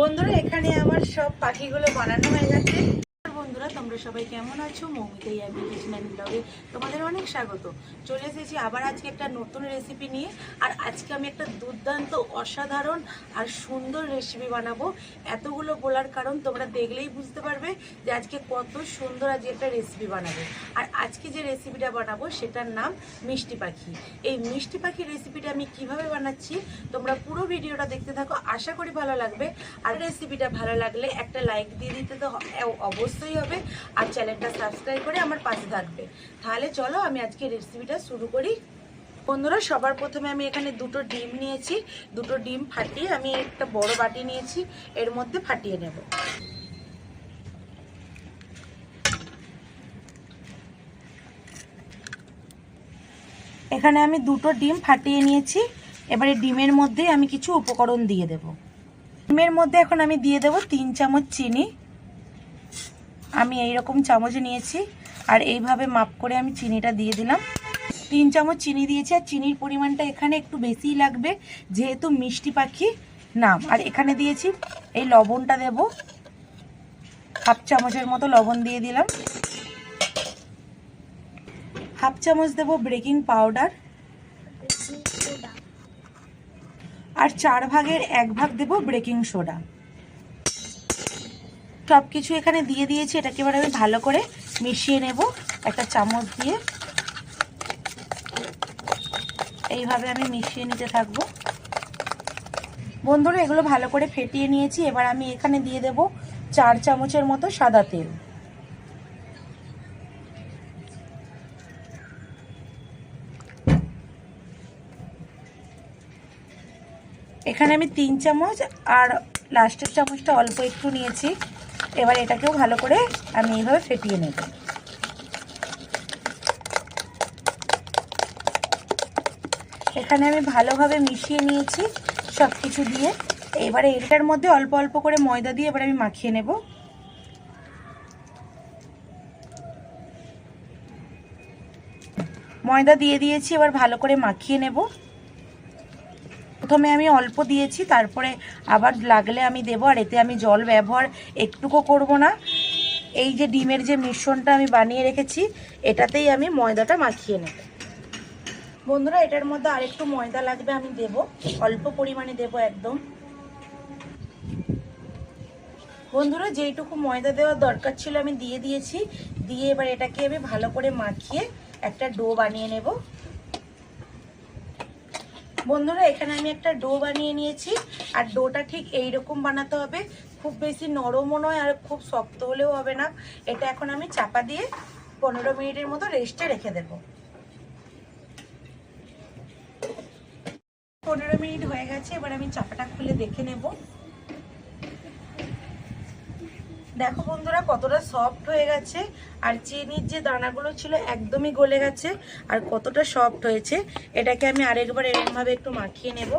বন্ধুরা এখানে আমার সব পাখিগুলো বানানো হয়ে গেছে। সবাই কেমন আছো? মৌমিতা ইয়াবি কিচেন ব্লগে তোমাদের অনেক স্বাগত। চলে এসেছি আবার আজকে একটা নতুন রেসিপি নিয়ে। আর আজকে আমি একটা দুর্দান্ত, অসাধারণ আর সুন্দর রেসিপি বানাবো। এতগুলো বলার কারণ তোমরা দেখলেই বুঝতে পারবে যে আজকে কত সুন্দর আজকে একটা রেসিপি বানাবো। আর আজকে যে রেসিপিটা বানাবো সেটার নাম মিষ্টি পাখি। এই মিষ্টি পাখির রেসিপিটা আমি কীভাবে বানাচ্ছি তোমরা পুরো ভিডিওটা দেখতে থাকো, আশা করি ভালো লাগবে। আর রেসিপিটা ভালো লাগলে একটা লাইক দিয়ে দিতে তো অবশ্যই হবে। আর চ্যানেলটা সাবস্ক্রাইব করে আমার পাশে থাকবে। তাহলে চলো আমি আজকে রেসিপিটা শুরু করি। বন্ধুরা, সবার প্রথমে আমি এখানে দুটো ডিম নিয়েছি। দুটো ডিম ফাটিয়ে আমি একটা বড় বাটি নিয়েছি। এর মধ্যে ফাটিয়ে নেব। এখানে আমি দুটো ডিম ফাটিয়ে নিয়েছি। এবারে ডিমের মধ্যে আমি কিছু উপকরণ দিয়ে দেব। ডিমের মধ্যে এখন আমি দিয়ে দেব তিন চামচ চিনি। আমি এই রকম চামচ নিয়েছি, আর এইভাবে মাপ করে আমি চিনিটা দিয়ে দিলাম। তিন চামচ চিনি দিয়েছি, আর চিনির পরিমাণটা এখানে একটু বেশিই লাগবে, যেহেতু মিষ্টি পাখি নাম। আর এখানে দিয়েছি, এই লবণটা দেব। হাফ চামচের মতো লবণ দিয়ে দিলাম। হাফ চামচ দেব ব্রেকিং পাউডার। আর চার ভাগের এক ভাগ দেব ব্রেকিং সোডা। সব কিছু এখানে দিয়ে দিয়েছি, এটাকে এবার আমি ভালো করে মিশিয়ে নেব, একটা চামচ দিয়ে। এইভাবে আমি মিশিয়ে নিতে থাকব। বন্ধুরা, এগুলো ভালো করে ফেটিয়ে নিয়েছি, এবার আমি এখানে দিয়ে দেব চার চামচের মতো সাদা তেল। এখানে আমি তিন চামচ আর লাস্টের চামচটা অল্প একটু নিয়েছি। এবার এটাকেও ভালো করে আমি এইভাবে ফেটিয়ে নেব। এখানে আমি ভালোভাবে মিশিয়ে নিয়েছি সব কিছু দিয়ে। এবারে এটার মধ্যে অল্প অল্প করে ময়দা দিয়ে এবার আমি মাখিয়ে নেব। ময়দা দিয়ে দিয়েছি, এবার ভালো করে মাখিয়ে নেব। প্রথমে আমি অল্প দিয়েছি, তারপরে আবার লাগলে আমি দেবো, আর এতে আমি জল ব্যবহার একটুকু করব না। এই যে ডিমের যে মিশ্রণটা আমি বানিয়ে রেখেছি, এটাতেই আমি ময়দাটা মাখিয়ে নেব। বন্ধুরা, এটার মধ্যে আরেকটু ময়দা লাগবে, আমি দেব। অল্প পরিমাণে দেব একদম। বন্ধুরা, যেইটুকু ময়দা দেওয়ার দরকার ছিল, আমি দিয়ে দিয়েছি। দিয়ে এবার এটাকে আমি ভালো করে মাখিয়ে একটা ডো বানিয়ে নেব। বন্ধুরা, এখানে আমি একটা ডো বানিয়ে নিয়েছি, আর ডোটা ঠিক এই রকম বানাতে হবে। খুব বেশি নরমও নয় আর খুব শক্ত হলেও হবে না। এটা এখন আমি চাপা দিয়ে পনেরো মিনিটের মতো রেস্টে রেখে দেব। পনেরো মিনিট হয়ে গেছে, এবার আমি চাপাটা খুলে দেখে নেব। দেখো বন্ধুরা, কতটা সফট হয়ে গেছে। আর চিনির যে দানাগুলো ছিল একদমই গলে গেছে, আর কতটা সফট হয়েছে, এটাকে আমি আরেকবার এরকমভাবে একটু মাখিয়ে নেব।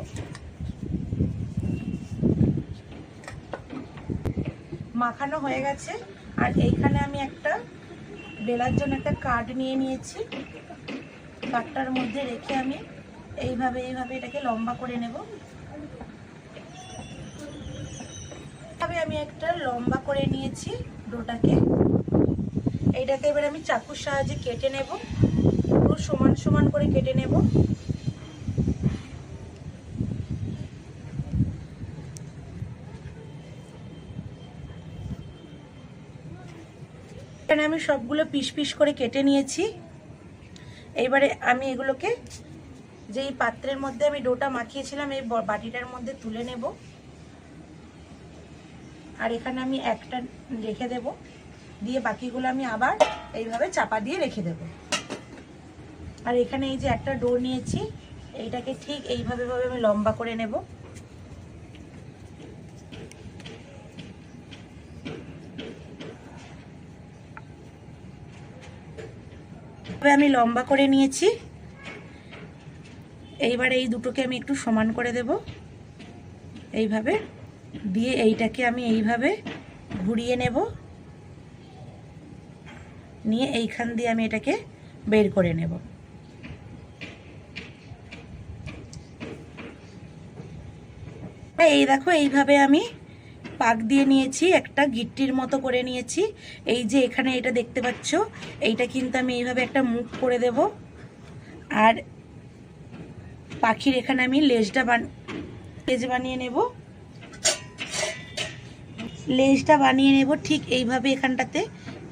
মাখানো হয়ে গেছে, আর এইখানে আমি একটা বেলার জন্য একটা কার্ড নিয়ে নিয়েছি। কার্ডটার মধ্যে রেখে আমি এইভাবে এইভাবে এটাকে লম্বা করে নেব। এইভাবে আমি একটা লম্বা করে নিয়েছি ডোটাকে। এইটাকে এবার আমি চাকুর সাহায্যে কেটে নেব। পুরো সমান সমান করে কেটে নেব। এখানে আমি সবগুলো পিস পিস করে কেটে নিয়েছি। এইবারে আমি এগুলোকে যেই পাত্রের মধ্যে আমি ডোটা মাখিয়েছিলাম, এই বাটিটার মধ্যে তুলে নেব। আর এখানে আমি একটা রেখে দেব। দিয়ে বাকিগুলো আমি আবার এইভাবে চাপা দিয়ে রেখে দেব। আর এখানে এই যে একটা ডো নিয়েছি, এইটাকে ঠিক এইভাবে ভাবে আমি লম্বা করে নেব। আমি লম্বা করে নিয়েছি। এইবার এই দুটোকে আমি একটু সমান করে দেব। এইভাবে। দিয়ে এইটাকে আমি এইভাবে ঘুরিয়ে নেব। নিয়ে এইখান দিয়ে আমি এটাকে বের করে নেব। এই দেখো, এইভাবে আমি পাক দিয়ে নিয়েছি, একটা গিট্টির মতো করে নিয়েছি। এই যে এখানে এটা দেখতে পাচ্ছ, এইটা কিন্তু আমি এইভাবে একটা মুখ করে দেব। আর পাখির এখানে আমি লেজটা বান লেজ বানিয়ে নেব। লেজটা বানিয়ে নেব ঠিক এইভাবে এখানটাতে।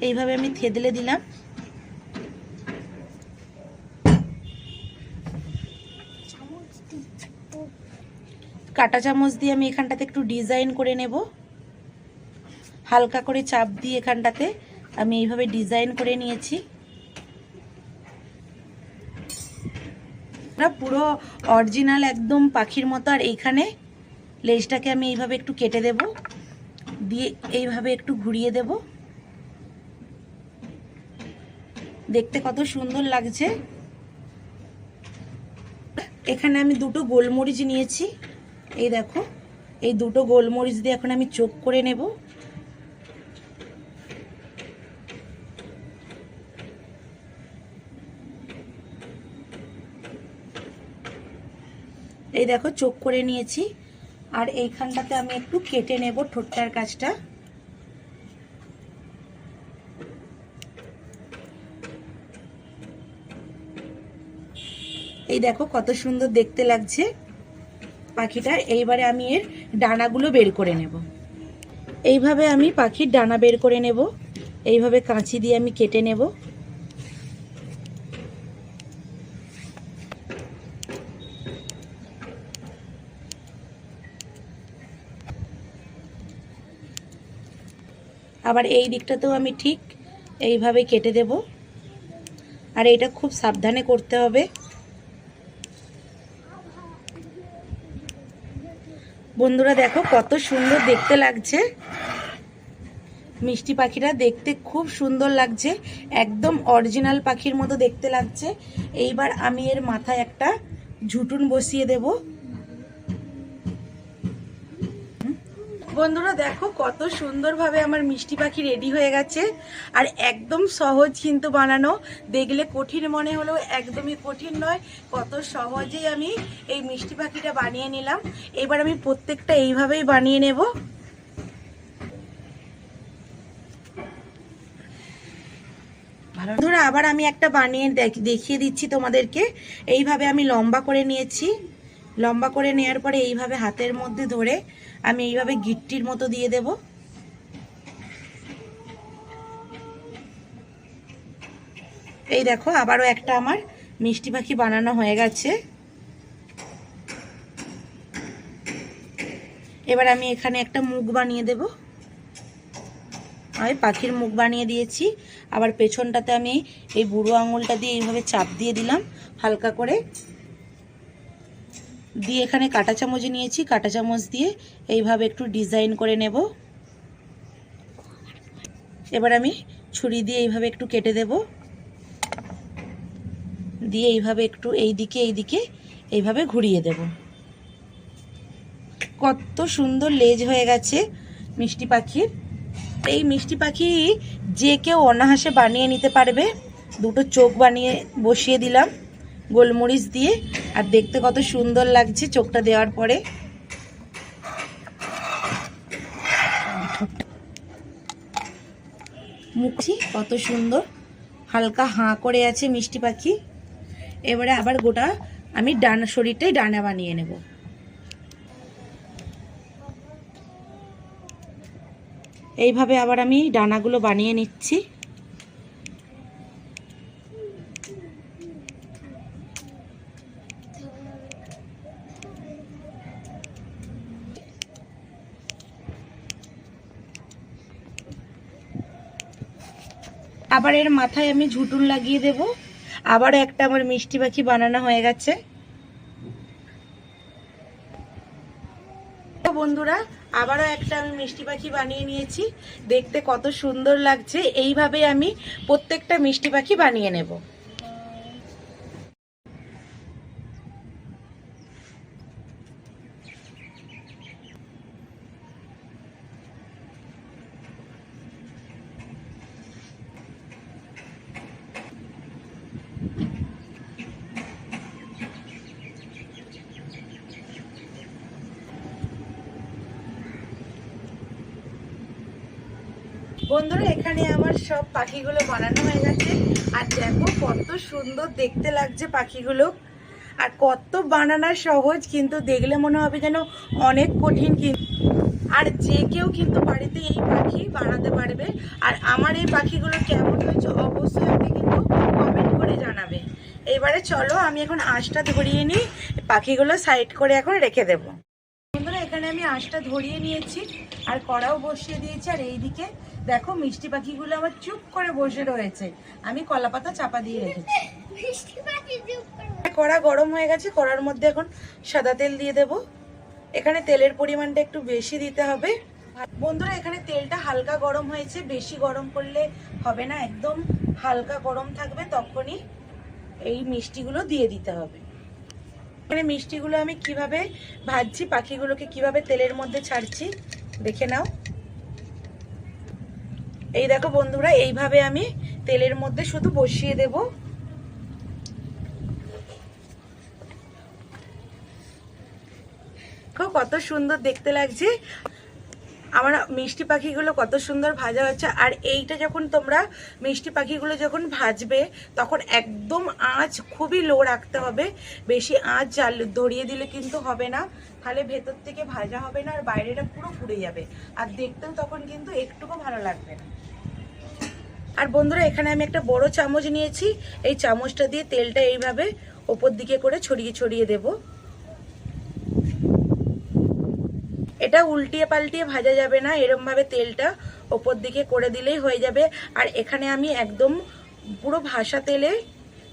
এইভাবে আমি থেদলে দিলাম। কাটা চামচ দিয়ে আমি এখানটাতে একটু ডিজাইন করে নেব। হালকা করে চাপ দিয়ে এখানটাতে আমি এইভাবে ডিজাইন করে নিয়েছি। পুরো অরিজিনাল একদম পাখির মতো, আর এইখানে লেজটাকে আমি এইভাবে একটু কেটে দেব। দিয়ে এইভাবে একটু ঘুরিয়ে দেব। দেখতে কত সুন্দর লাগছে। এখানে আমি দুটো গোলমরিচ নিয়েছি। এই দেখো, এই দুটো গোলমরিচ দিয়ে এখন আমি চোখ করে নেব। এই দেখো, চোখ করে নিয়েছি। আর এইখানটাতে আমি একটু কেটে নেব ঠোঁটটার কাজটা। এই দেখো কত সুন্দর দেখতে লাগছে পাখিটা। এইবারে আমি এর ডানাগুলো বের করে নেব। এইভাবে আমি পাখির ডানা বের করে নেব। এইভাবে কাঁচি দিয়ে আমি কেটে নেব। আবার এই দিকটাতেও আমি ঠিক এইভাবে কেটে দেব। আর এটা খুব সাবধানে করতে হবে। বন্ধুরা দেখো কত সুন্দর দেখতে লাগছে। মিষ্টি পাখিটা দেখতে খুব সুন্দর লাগছে। একদম অরিজিনাল পাখির মতো দেখতে লাগছে। এইবার আমি এর মাথায় একটা ঝুটুন বসিয়ে দেব। বন্ধুরা দেখো কত সুন্দরভাবে আমার মিষ্টি পাখি রেডি হয়ে গেছে। আর একদম সহজ কিন্তু বানানো। দেখলে কঠিন মনে হলেও একদমই কঠিন নয়। কত সহজেই আমি এই মিষ্টি পাখিটা বানিয়ে নিলাম। এবার আমি প্রত্যেকটা এইভাবেই বানিয়ে নেব। বন্ধুরা, আবার আমি একটা বানিয়ে দেখ- দেখিয়ে দিচ্ছি তোমাদেরকে। এইভাবে আমি লম্বা করে নিয়েছি। লম্বা করে নেওয়ার পরে এইভাবে হাতের মধ্যে ধরে আমি এইভাবে গিট্টির মতো দিয়ে দেব। এই দেখো, আবারও একটা আমার মিষ্টি পাখি বানানো হয়ে গেছে। এবার আমি এখানে একটা মুখ বানিয়ে দেব। আমি পাখির মুখ বানিয়ে দিয়েছি। আবার পেছনটাতে আমি এই বুড়ো আঙুলটা দিয়ে এইভাবে চাপ দিয়ে দিলাম, হালকা করে। দিয়ে এখানে কাঁটা চামচ নিয়েছি, কাঁটা চামচ দিয়ে এইভাবে একটু ডিজাইন করে নেব। এবার আমি ছুরি দিয়ে এইভাবে একটু কেটে দেব। দিয়ে এইভাবে একটু এই দিকে এই দিকে এইভাবে ঘুরিয়ে দেব। কত সুন্দর লেজ হয়ে গেছে মিষ্টি পাখির। এই মিষ্টি পাখি যে কেউ অনাহাসে বানিয়ে নিতে পারবে। দুটো চোখ বানিয়ে বসিয়ে দিলাম। গোলমরিচ দিয়ে, আর দেখতে কত সুন্দর লাগছে চোখটা দেওয়ার পরে। মুখছি কত সুন্দর, হালকা হাঁ করে আছে মিষ্টি পাখি। এবারে আবার গোটা আমি ডানা, শরীরটাই ডানা বানিয়ে নেব। এইভাবে আবার আমি ডানাগুলো বানিয়ে নিচ্ছি। আবার এর মাথায় আমি ঝুটুন লাগিয়ে দেব। আবারও একটা আমার মিষ্টি পাখি বানানো হয়ে গেছে। বন্ধুরা, আবারও একটা আমি মিষ্টি পাখি বানিয়ে নিয়েছি। দেখতে কত সুন্দর লাগছে। এইভাবে আমি প্রত্যেকটা মিষ্টি পাখি বানিয়ে নেব। বন্ধুরা, এখানে আমার সব পাখিগুলো বানানো হয়ে গেছে। আর দেখো কত সুন্দর দেখতে লাগছে পাখিগুলো। আর কত বানানো সহজ, কিন্তু দেখলে মনে হবে যেন অনেক কঠিন কিন্তু। আর যে কেউ কিন্তু বাড়িতে এই পাখি বানাতে পারবে। আর আমার এই পাখিগুলো কেমন হয়েছে অবশ্যই আপনি কিন্তু কমেন্ট করে জানাবে। এবারে চলো, আমি এখন আঁশটা ধরিয়ে নিই। পাখিগুলো সাইড করে এখন রেখে দেবো। বন্ধুরা, এখানে আমি আঁশটা ধরিয়ে নিয়েছি। আর কড়াও বসিয়ে দিয়েছি। আর এইদিকে দেখো মিষ্টি পাখিগুলো আমার চুপ করে বসে রয়েছে। আমি কলা পাতা চাপা দিয়ে রেখেছি। কড়া গরম হয়ে গেছে, কড়ার মধ্যে এখন সাদা তেল দিয়ে দেব। এখানে তেলের পরিমাণটা একটু বেশি দিতে হবে। বন্ধুরা, এখানে তেলটা হালকা গরম হয়েছে, বেশি গরম করলে হবে না, একদম হালকা গরম থাকবে, তখনই এই মিষ্টিগুলো দিয়ে দিতে হবে। এখানে মিষ্টিগুলো আমি কীভাবে ভাজছি, পাখিগুলোকে কীভাবে তেলের মধ্যে ছাড়ছি, দেখে নাও। এই দেখো বন্ধুরা, এইভাবে আমি তেলের মধ্যে শুধু বসিয়ে দেব। কত সুন্দর দেখতে লাগছে। আমার মিষ্টি পাখিগুলো কত সুন্দর ভাজা হচ্ছে। আর এইটা যখন তোমরা মিষ্টি পাখিগুলো যখন ভাজবে, তখন একদম আঁচ খুবই লো রাখতে হবে। বেশি আঁচ জাল ধরিয়ে দিলে কিন্তু হবে না। তাহলে ভেতর থেকে ভাজা হবে না আর বাইরেটা পুরো পুড়ে যাবে। আর দেখতেও তখন কিন্তু একটুকু ভালো লাগবে না। আর বন্ধুরা, এখানে আমি একটা বড় চামচ নিয়েছি। এই চামচটা দিয়ে তেলটা এইভাবে ওপর দিকে করে ছড়িয়ে ছড়িয়ে দেবো। এটা উল্টিয়ে পাল্টিয়ে ভাজা যাবে না, এরমভাবে তেলটা ওপর দিকে করে দিলেই হয়ে যাবে। আর এখানে আমি একদম পুরো ভাসা তেলে,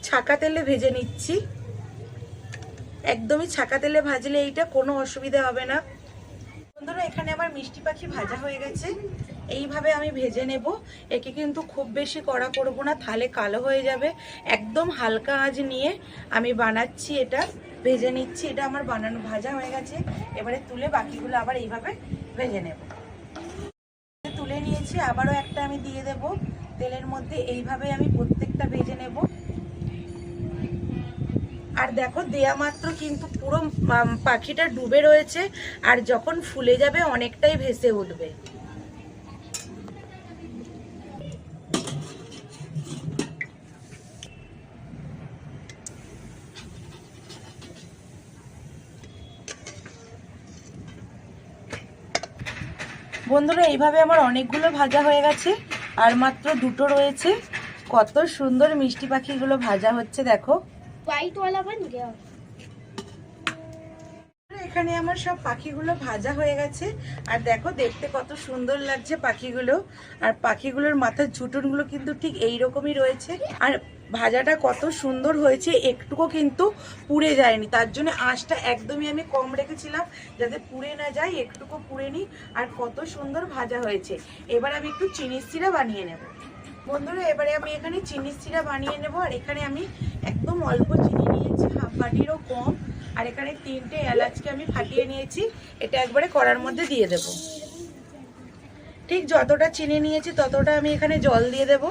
ছাকা তেলে ভেজে নিচ্ছি। একদমই ছাকা তেলে ভাজলে এইটা কোনো অসুবিধা হবে না। বন্ধুরা, এখানে আমার মিষ্টি পাখি ভাজা হয়ে গেছে। এইভাবে আমি ভেজে নেব। একে কিন্তু খুব বেশি কড়া করব না তাহলে কালো হয়ে যাবে। একদম হালকা আঁচ নিয়ে আমি বানাচ্ছি এটা, ভেজে নিচ্ছি। এটা আমার বানানো, ভাজা হয়ে গেছে। এবারে তুলে বাকিগুলো আবার এইভাবে ভেজে নেব। তুলে নিয়েছি, আবারও একটা আমি দিয়ে দেব। তেলের মধ্যে এইভাবে আমি প্রত্যেকটা ভেজে নেব। আর দেখো, দেয়া মাত্র কিন্তু পুরো পাখিটা ডুবে রয়েছে। আর যখন ফুলে যাবে, অনেকটাই ভেসে উঠবে। বন্ধুরা এইভাবে আমার অনেকগুলো ভাজা হয়ে গেছে আর মাত্র দুটো রয়েছে। কত সুন্দর মিষ্টি পাখিগুলো ভাজা হচ্ছে দেখো। এখানে আমার সব পাখিগুলো ভাজা হয়ে গেছে আর দেখো দেখতে কত সুন্দর লাগছে পাখিগুলো। আর পাখিগুলোর মাথার ঝুটুনগুলো কিন্তু ঠিক এইরকমই রয়েছে। আর ভাজাটা কত সুন্দর হয়েছে, একটুকু কিন্তু পুড়ে যায়নি। তার জন্য আঁচটা একদমই আমি কম রেখেছিলাম, যাতে পুড়ে না যায়, একটুকু পুড়ে নি আর কত সুন্দর ভাজা হয়েছে। এবার আমি একটু চিনির সিরা বানিয়ে নেব। বন্ধুরা, এবারে আমি এখানে চিনির সিরা বানিয়ে নেব, আর এখানে আমি একদম অল্প চিনি নিয়েছি, হাফ বাটিরও কম, আর এখানে তিনটে এলাচকে আমি ফাটিয়ে নিয়েছি, এটা একবারে কড়ার মধ্যে দিয়ে দেব। ঠিক যতটা চিনি নিয়েছি, ততটা আমি এখানে জল দিয়ে দেব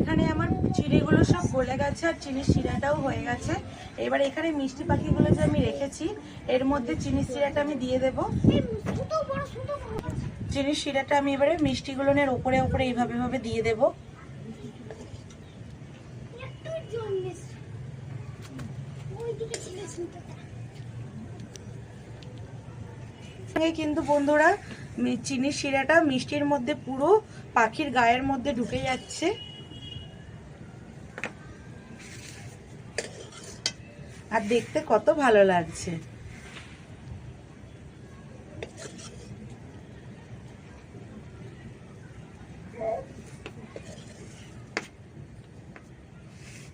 এখানে আমার চিনিগুলো সব গলে গেছে আর চিনির শিরাটাও হয়ে গেছে। এবার এখানে মিষ্টি পাখিগুলো যে আমি রেখেছি, এর মধ্যে চিনির শিরাটা আমি দিয়ে দেব। চিনির শিরাটা আমি এবারে মিষ্টিগুলো মিষ্টিগুলোনের ওপরে ওপরে এইভাবে ভাবে দিয়ে দেবো। কিন্তু বন্ধুরা চিনির শিরাটা মিষ্টির মধ্যে পুরো পাখির গায়ের মধ্যে ঢুকে যাচ্ছে। আর দেখতে কত ভালো লাগছে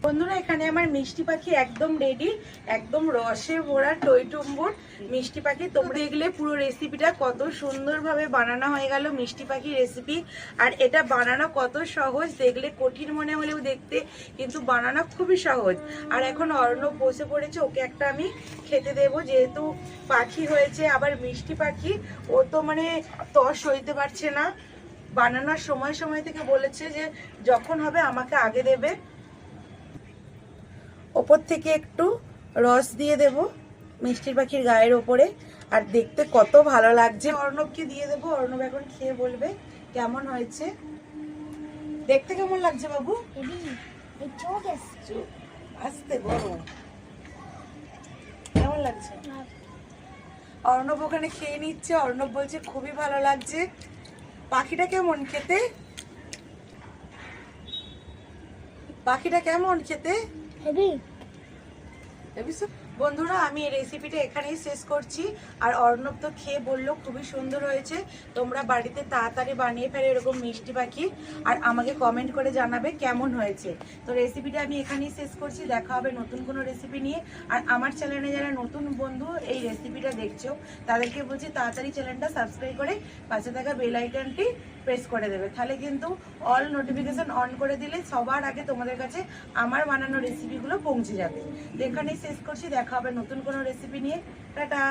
বন্ধুরা এখানে আমার মিষ্টি পাখি একদম রেডি একদম রসে ভরা টইটুম্বুর মিষ্টি পাখি। তোমরা দেখলে পুরো রেসিপিটা কত সুন্দরভাবে বানানো হয়ে গেল মিষ্টি পাখি রেসিপি আর এটা বানানো কত সহজ, দেখলে কঠিন মনে হলেও দেখতে, কিন্তু বানানো খুবই সহজ। আর এখন অর্ণব বসে পড়েছে, ওকে একটা আমি খেতে দেবো। যেহেতু পাখি হয়েছে, আবার মিষ্টি পাখি, ও তো মানে তস হইতে পারছে না। বানানোর সময় সময় থেকে বলেছে যে যখন হবে আমাকে আগে দেবে। ওপর থেকে একটু রস দিয়ে দেব মিষ্টির পাখির গায়ের ওপরে। আর দেখতে কত ভালো লাগছে। অর্ণবকে দিয়ে দেবো। অর্ণব এখন খেয়ে বলবে কেমন হয়েছে। দেখতে কেমন লাগছে বাবু? আসতে বড়। কেমন লাগছে? অর্ণব ওখানে খেয়ে নিচ্ছে। অর্ণব বলছে খুবই ভালো লাগছে। পাখিটা কেমন খেতে? পাখিটা কেমন খেতে? বন্ধুরা, আমি এই রেসিপিটা এখানেই শেষ করছি। আর অর্ণব তো খেয়ে বলল, খুবই সুন্দর হয়েছে। তোমরা বাড়িতে তাড়াতাড়ি বানিয়ে ফেলে এরকম মিষ্টি পাখি। আর আমাকে কমেন্ট করে জানাবে কেমন হয়েছে। তো রেসিপিটা আমি এখানেই শেষ করছি। দেখা হবে নতুন কোনো রেসিপি নিয়ে। আর আমার চ্যানেলে যারা নতুন বন্ধু, এই রেসিপিটা দেখছ, তাদেরকে বলছি তাড়াতাড়ি চ্যানেলটা সাবস্ক্রাইব করে পাশে থাকা বেল আইকনটি প্রেস করে দেবে। তাহলে কিন্তু অল নোটিফিকেশান অন করে দিলে সবার আগে তোমাদের কাছে আমার বানানো রেসিপিগুলো পৌঁছে যাবে। এখানেই শেষ করছি, দেখা হবে নতুন কোনো রেসিপি নিয়ে। টাটা!